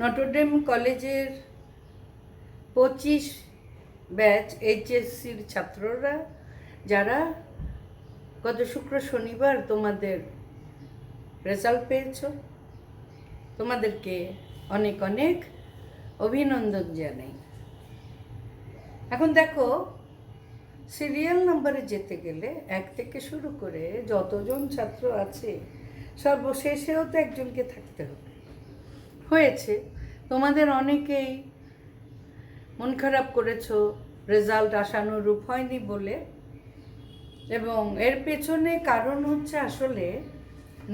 Notre Dame কলেজের পঁচিশ batch এইচএসসির ছাত্ররা, যারা গত শুক্র শনিবার তোমাদের রেজাল্ট পেয়েছ, তোমাদেরকে অনেক অনেক অভিনন্দন জানাই। এখন দেখো সিরিয়াল নাম্বারে যেতে গেলে এক থেকে শুরু করে যতজন ছাত্র আছে, সর্বশেষেও তো একজনকে থাকতে হবে। হয়েছে, তোমাদের অনেকেই মন খারাপ করেছ রেজাল্ট আশানুরূপ হয়নি বলে। এবং এর পেছনে কারণ হচ্ছে আসলে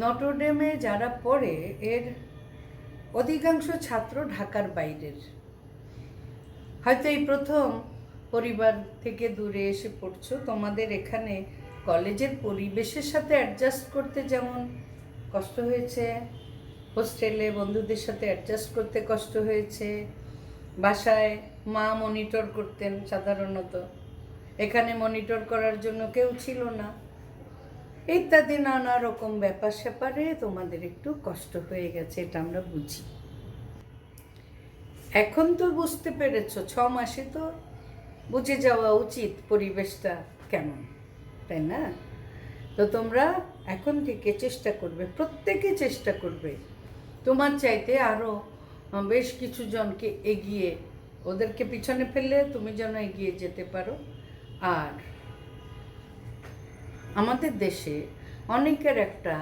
নটরডেমে যারা পড়ে, এর অধিকাংশ ছাত্র ঢাকার বাইরের। হয়তো এই প্রথম পরিবার থেকে দূরে এসে পড়ছো, তোমাদের এখানে কলেজের পরিবেশের সাথে অ্যাডজাস্ট করতে যেমন কষ্ট হয়েছে হোস্টেলে বন্ধুদের সাথে অ্যাডজাস্ট করতে কষ্ট হয়েছে। বাসায় মা মনিটর করতেন সাধারণত। এখানে মনিটর করার জন্য কেউ ছিল না। ইত্যাদি নানা রকম ব্যাপার স্যাপারে তোমাদের একটু কষ্ট হয়ে গেছে, এটা আমরা বুঝি। এখন তো বুঝতে পেরেছ, ছ মাসে তো বুঝে যাওয়া উচিত পরিবেশটা কেমন, তাই না? তো তোমরা এখন থেকে চেষ্টা করবে, প্রত্যেকে চেষ্টা করবে তোমার চাইতে আরও বেশ কিছু জনকে এগিয়ে ওদেরকে পিছনে ফেললে তুমি যেন এগিয়ে যেতে পারো। আর আমাদের দেশে অনেকের একটা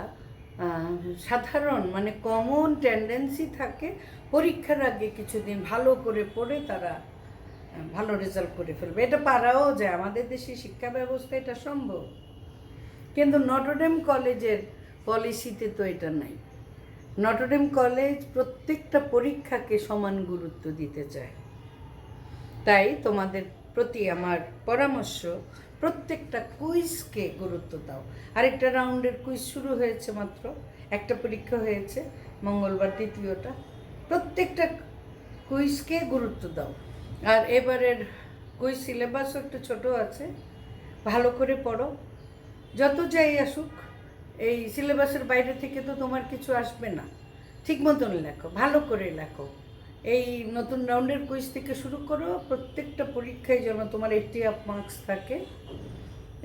সাধারণ মানে কমন টেন্ডেন্সি থাকে, পরীক্ষার আগে কিছুদিন ভালো করে পড়ে তারা ভালো রেজাল্ট করে ফেলবে। এটা পারাও যায়, আমাদের দেশে শিক্ষা ব্যবস্থা এটা সম্ভব। কিন্তু নটরডেম কলেজের পলিসিতে তো এটা নাই। নটরডেম কলেজ প্রত্যেকটা পরীক্ষাকে সমান গুরুত্ব দিতে চায়। তাই তোমাদের প্রতি আমার পরামর্শ, প্রত্যেকটা কুইজকে গুরুত্ব দাও। আরেকটা রাউন্ডের কুইজ শুরু হয়েছে মাত্র, একটা পরীক্ষা হয়েছে, মঙ্গলবার দ্বিতীয়টা। প্রত্যেকটা কুইজকে গুরুত্ব দাও। আর এবারের কুইজ সিলেবাসও একটু ছোট আছে, ভালো করে পড়ো। যত যাই আসুক এই সিলেবাসের বাইরে থেকে তো তোমার কিছু আসবে না। ঠিক মতন লেখো, ভালো করে লেখো। এই নতুন রাউন্ডের কুইজ থেকে শুরু করো, প্রত্যেকটা পরীক্ষায় যেন তোমার এইটটি আপ মার্কস থাকে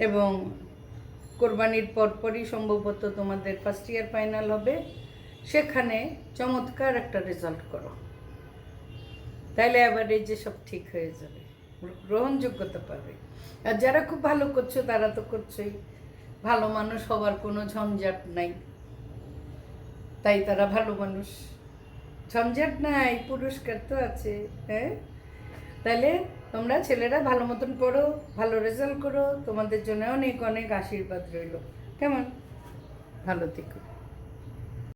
এবং কোরবানির পরপরই সম্ভবত তোমাদের ফার্স্ট ইয়ার ফাইনাল হবে। সেখানে চমৎকার একটা রেজাল্ট করো। তাইলে আবার এই যে সব ঠিক হয়ে যাবে, গ্রহণযোগ্যতা পাবে। আর যারা খুব ভালো করছ তারা তো করছোই। ভালো মানুষ হওয়ার কোনো ঝঞ্ঝাট নাই। তাই তারা ভালো মানুষ। ঝঞ্ঝাট নাই, পুরস্কার তো আছে হ্যাঁ? তাহলে তোমরা ছেলেরা ভালো মতন পড়ো, ভালো রেজাল্ট করো, তোমাদের জন্য অনেক অনেক আশীর্বাদ রইল। কেমন? ভালো থেকো।